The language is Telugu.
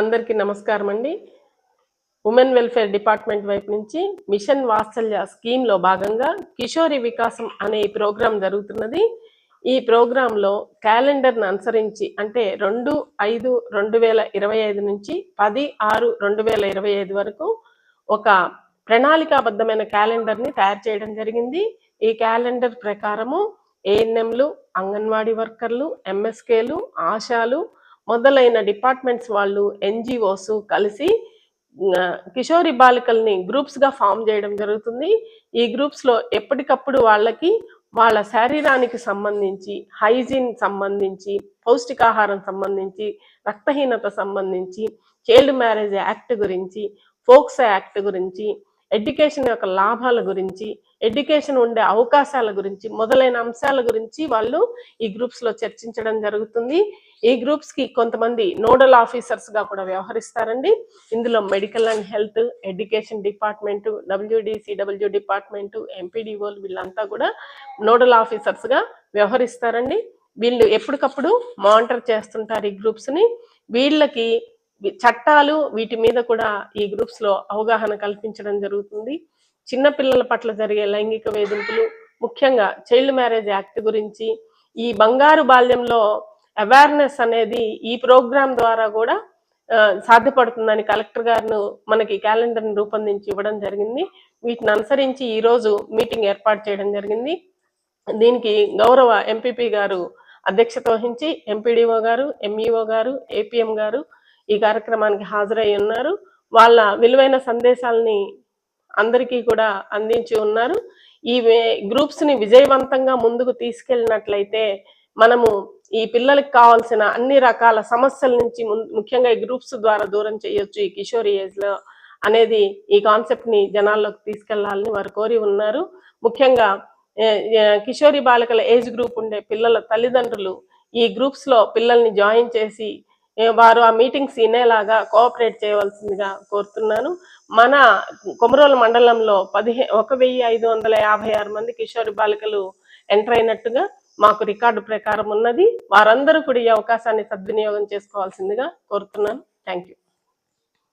అందరికీ నమస్కారం అండి. ఉమెన్ వెల్ఫేర్ డిపార్ట్మెంట్ వైపు నుంచి మిషన్ వాత్సల్య స్కీమ్లో భాగంగా కిషోరి వికాసం అనే ఈ ప్రోగ్రాం జరుగుతున్నది. ఈ ప్రోగ్రాంలో క్యాలెండర్ను అనుసరించి అంటే రెండు ఐదు రెండు వేల ఇరవై ఐదు నుంచి పది ఆరు రెండు వేల ఇరవై ఐదు వరకు ఒక ప్రణాళికాబద్ధమైన క్యాలెండర్ని తయారు చేయడం జరిగింది. ఈ క్యాలెండర్ ప్రకారము ఏఎన్ఎంలు అంగన్వాడీ వర్కర్లు ఎంఎస్కేలు ఆశాలు మొదలైన డిపార్ట్మెంట్స్ వాళ్ళు ఎన్జిఓస్ కలిసి కిషోరి బాలికల్ని గ్రూప్స్గా ఫామ్ చేయడం జరుగుతుంది. ఈ గ్రూప్స్లో ఎప్పటికప్పుడు వాళ్ళకి వాళ్ళ శరీరానికి సంబంధించి హైజీన్ సంబంధించి పౌష్టికాహారం సంబంధించి రక్తహీనత సంబంధించి చైల్డ్ మ్యారేజ్ యాక్ట్ గురించి ఫోక్స్ యాక్ట్ గురించి ఎడ్యుకేషన్ యొక్క లాభాల గురించి ఎడ్యుకేషన్ ఉండే అవకాశాల గురించి మొదలైన అంశాల గురించి వాళ్ళు ఈ గ్రూప్స్లో చర్చించడం జరుగుతుంది. ఈ గ్రూప్స్కి కొంతమంది నోడల్ ఆఫీసర్స్గా కూడా వ్యవహరిస్తారండి. ఇందులో medical and health education department WDCW department ఎంపీడీఓలు వీళ్ళంతా కూడా నోడల్ ఆఫీసర్స్గా వ్యవహరిస్తారండి. వీళ్ళు ఎప్పటికప్పుడు మానిటర్ చేస్తుంటారు ఈ గ్రూప్స్ని. వీళ్ళకి చట్టాలు వీటి మీద కూడా ఈ గ్రూప్స్లో అవగాహన కల్పించడం జరుగుతుంది. చిన్న పిల్లల పట్ల జరిగే లైంగిక వేధింపులు ముఖ్యంగా చైల్డ్ మ్యారేజ్ యాక్ట్ గురించి ఈ బంగారు బాల్యంలో అవేర్నెస్ అనేది ఈ ప్రోగ్రాం ద్వారా కూడా సాధ్యపడుతుందని కలెక్టర్ గారు మనకి క్యాలెండర్ని రూపొందించి ఇవ్వడం జరిగింది. వీటిని అనుసరించి ఈ రోజు మీటింగ్ ఏర్పాటు చేయడం జరిగింది. దీనికి గౌరవ ఎంపీపీ గారు అధ్యక్షత వహించి ఎంపీడీఓ గారు ఎంఈఓ గారు ఏపీఎం గారు ఈ కార్యక్రమానికి హాజరై ఉన్నారు. వాళ్ళ విలువైన సందేశాలని అందరికీ కూడా అందించి ఉన్నారు. ఈ గ్రూప్స్ని విజయవంతంగా ముందుకు తీసుకెళ్ళినట్లయితే మనము ఈ పిల్లలకి కావాల్సిన అన్ని రకాల సమస్యల నుంచి ముం- ముఖ్యంగా ఈ గ్రూప్స్ ద్వారా దూరం చేయొచ్చు ఈ కిషోరి ఏజ్లో అనేది ఈ కాన్సెప్ట్ని జనాల్లోకి తీసుకెళ్ళాలని వారు కోరి ఉన్నారు. ముఖ్యంగా కిషోరి బాలికల ఏజ్ గ్రూప్ ఉండే పిల్లల తల్లిదండ్రులు ఈ గ్రూప్స్లో పిల్లల్ని జాయిన్ చేసి వారు ఆ మీటింగ్స్ వినేలాగా కోఆపరేట్ చేయవలసిందిగా కోరుతున్నాను. మన కొమరోలు మండలంలో పదిహే ఒక వెయ్యి ఐదు వందల యాభై ఆరు మంది కిషోరి బాలికలు ఎంటర్ అయినట్టుగా మాకు రికార్డు ప్రకారం ఉన్నది. వారందరూ కూడా ఈ అవకాశాన్ని సద్వినియోగం చేసుకోవాల్సిందిగా కోరుతున్నాను. Thank you